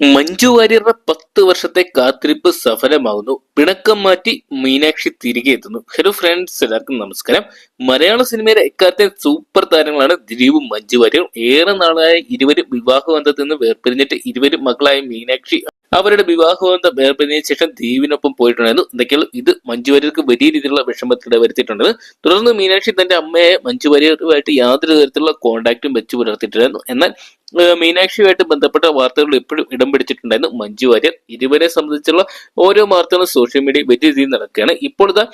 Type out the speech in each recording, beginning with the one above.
മഞ്ജു വാര്യരുടെ പത്ത് വർഷത്തെ കാത്തിരിപ്പ് സഫലമാകുന്നു പിണക്കം മാറ്റി മീനാക്ഷി തിരികെ എത്തുന്നു. ഹലോ ഫ്രണ്ട്സ് എല്ലാവർക്കും നമസ്കാരം. മലയാള സിനിമയിലെ എക്കാലത്തെ സൂപ്പർ താരങ്ങളാണ് ദിലീപും മഞ്ജു വാര്യരും. ഏറെ നാളായ ഇരുവരും വിവാഹബന്ധത്തിൽ നിന്ന് വേർപിരിഞ്ഞിട്ട് ഇരുവരും മകളായ മീനാക്ഷി അവരുടെ വിവാഹബന്ധം വേർപിരിഞ്ഞ ശേഷം ദ്വീപിനൊപ്പം പോയിട്ടുണ്ടായിരുന്നു. എന്തൊക്കെയാണ് ഇത് മഞ്ജു വാര്യർക്ക് വലിയ രീതിയിലുള്ള വിഷമത്തിലൂടെ വരുത്തിയിട്ടുണ്ട്. തുടർന്ന് മീനാക്ഷി തന്റെ അമ്മയെ മഞ്ജു വാര്യരുമായിട്ട് യാതൊരു തരത്തിലുള്ള കോണ്ടാക്റ്റും വെച്ച് പുലർത്തിയിട്ടുണ്ടായിരുന്നു എന്നാൽ മീനാക്ഷിയുമായിട്ട് ബന്ധപ്പെട്ട വാർത്തകൾ എപ്പോഴും ഇടം പിടിച്ചിട്ടുണ്ടായിരുന്നു. മഞ്ജു വാര്യർ ഇരുവരെ സംബന്ധിച്ചുള്ള ഓരോ വാർത്തകളും സോഷ്യൽ മീഡിയ വലിയ രീതിയിൽ നടക്കുകയാണ്. ഇപ്പോഴത്തെ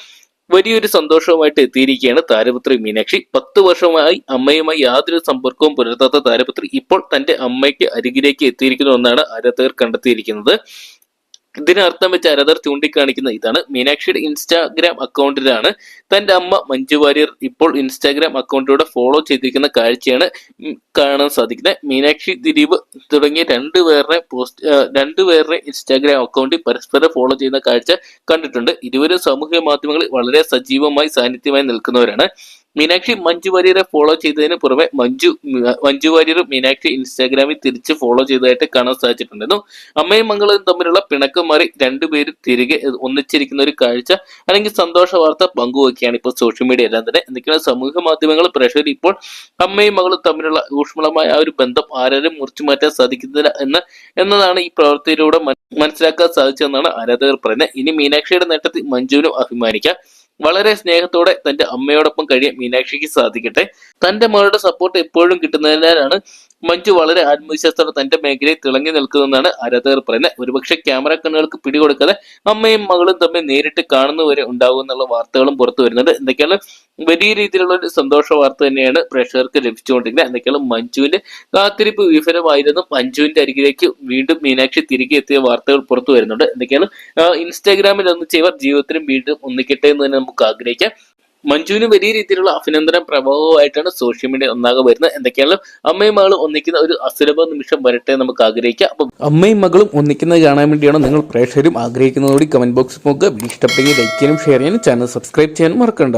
വലിയൊരു സന്തോഷവുമായിട്ട് എത്തിയിരിക്കുകയാണ് താരപുത്രി മീനാക്ഷി. പത്ത് വർഷമായി അമ്മയുമായി യാതൊരു സമ്പർക്കവും പുലർത്താത്ത താരപുത്രി ഇപ്പോൾ തന്റെ അമ്മയ്ക്ക് അരികിലേക്ക് എത്തിയിരിക്കുന്നു എന്നാണ് ആരാധകർ കണ്ടെത്തിയിരിക്കുന്നത്. ഇതിനർത്ഥം വെച്ച് ആരാധകർ ചൂണ്ടിക്കാണിക്കുന്ന ഇതാണ്. മീനാക്ഷിയുടെ ഇൻസ്റ്റാഗ്രാം അക്കൗണ്ടിലാണ് തന്റെ അമ്മ മഞ്ജു വാര്യർ ഇപ്പോൾ ഇൻസ്റ്റാഗ്രാം അക്കൗണ്ടിലൂടെ ഫോളോ ചെയ്തിരിക്കുന്ന കാഴ്ചയാണ് കാണാൻ സാധിക്കുന്നത്. മീനാക്ഷി ദിലീപ് തുടങ്ങിയ രണ്ടുപേരുടെ പോസ്റ്റ് രണ്ടുപേരുടെ ഇൻസ്റ്റാഗ്രാം അക്കൗണ്ടിൽ പരസ്പരം ഫോളോ ചെയ്യുന്ന കാഴ്ച കണ്ടിട്ടുണ്ട്. ഇരുവരും സാമൂഹ്യ മാധ്യമങ്ങളിൽ വളരെ സജീവമായി സാന്നിധ്യമായി നിൽക്കുന്നവരാണ്. മീനാക്ഷി മഞ്ജു വാര്യരെ ഫോളോ ചെയ്തതിന് പുറമെ മഞ്ജു മഞ്ജു വാര്യരും മീനാക്ഷി ഇൻസ്റ്റാഗ്രാമിൽ തിരിച്ച് ഫോളോ ചെയ്തതായിട്ട് കാണാൻ സാധിച്ചിട്ടുണ്ടായിരുന്നു. അമ്മയും മംഗളും തമ്മിലുള്ള പിണക്കം മാറി രണ്ടുപേരും തിരികെ ഒന്നിച്ചിരിക്കുന്ന ഒരു കാഴ്ച അല്ലെങ്കിൽ സന്തോഷ വാർത്ത പങ്കുവെക്കുകയാണ് ഇപ്പോൾ സോഷ്യൽ മീഡിയ എല്ലാം തന്നെ. എന്തൊക്കെയാണ് സമൂഹ മാധ്യമങ്ങൾ പ്രഷർ ഇപ്പോൾ അമ്മയും മകളും തമ്മിലുള്ള ഊഷ്മളമായ ആ ഒരു ബന്ധം ആരാരും മുറിച്ചു മാറ്റാൻ സാധിക്കുന്നില്ല എന്ന് എന്നതാണ് ഈ പ്രവൃത്തിയിലൂടെ മന- മനസ്സിലാക്കാൻ സാധിച്ചതെന്നാണ് ആരാധകർ പറയുന്നത്. ഇനി മീനാക്ഷിയുടെ നേട്ടത്തിൽ മഞ്ജുവിനും അഭിമാനിക്കാം. വളരെ സ്നേഹത്തോടെ തന്റെ അമ്മയോടൊപ്പം കഴിയാൻ മീനാക്ഷിക്ക് സാധിക്കട്ടെ. തന്റെ മകളുടെ സപ്പോർട്ട് എപ്പോഴും കിട്ടുന്നതിനാലാണ് മഞ്ജു വളരെ ആത്മവിശ്വാസത്തോടെ തന്റെ മേഖലയിൽ തിളങ്ങി നിൽക്കുന്നതെന്നാണ് ആരാധകർ പറയുന്നത്. ഒരുപക്ഷെ ക്യാമറ കണ്ണുകൾക്ക് പിടികൊടുക്കാതെ അമ്മയും മകളും തമ്മിൽ നേരിട്ട് കാണുന്നവരെ ഉണ്ടാകും എന്നുള്ള വാർത്തകളും പുറത്തു വരുന്നുണ്ട്. എന്തൊക്കെയാണ്? വലിയ രീതിയിലുള്ള ഒരു സന്തോഷ വാർത്ത തന്നെയാണ് പ്രേക്ഷകർക്ക് ലഭിച്ചുകൊണ്ടിരിക്കുന്നത്. എന്തൊക്കെയാണ്? മഞ്ജുവിന്റെ കാത്തിരിപ്പ് വിഫലമായിരുന്നു മഞ്ജുവിന്റെ അരികിലേക്ക് വീണ്ടും മീനാക്ഷി തിരികെ എത്തിയ വാർത്തകൾ പുറത്തു വരുന്നുണ്ട്. എന്തൊക്കെയാണ്? ഇൻസ്റ്റാഗ്രാമിൽ ഒന്ന് ചെയ്യുക ജീവിതത്തിലും വീണ്ടും ഒന്നിക്കട്ടെ എന്ന് തന്നെ നമുക്ക് ആഗ്രഹിക്കാം. മഞ്ജുവിന് വലിയ രീതിയിലുള്ള അഭിനന്ദന പ്രഭാവമായിട്ടാണ് സോഷ്യൽ മീഡിയ ഒന്നാകെ വരുന്നത്. എന്തൊക്കെയാണ് അമ്മയും മകളും ഒന്നിക്കുന്ന ഒരു അസുലഭ നിമിഷം വരട്ടെ നമുക്ക് ആഗ്രഹിക്കാം. അപ്പം അമ്മയും മകളും ഒന്നിക്കുന്നത് കാണാൻ വേണ്ടിയാണ് നിങ്ങൾ പ്രേക്ഷകരും ആഗ്രഹിക്കുന്നതോടെ കമന്റ് ബോക്സിൽ നോക്കുക. ഇഷ്ടപ്പെട്ടെങ്കിൽ ലൈക്ക് ചെയ്യാനും ഷെയർ ചെയ്യാനും ചാനൽ സബ്സ്ക്രൈബ് ചെയ്യാനും മറക്കണ്ട.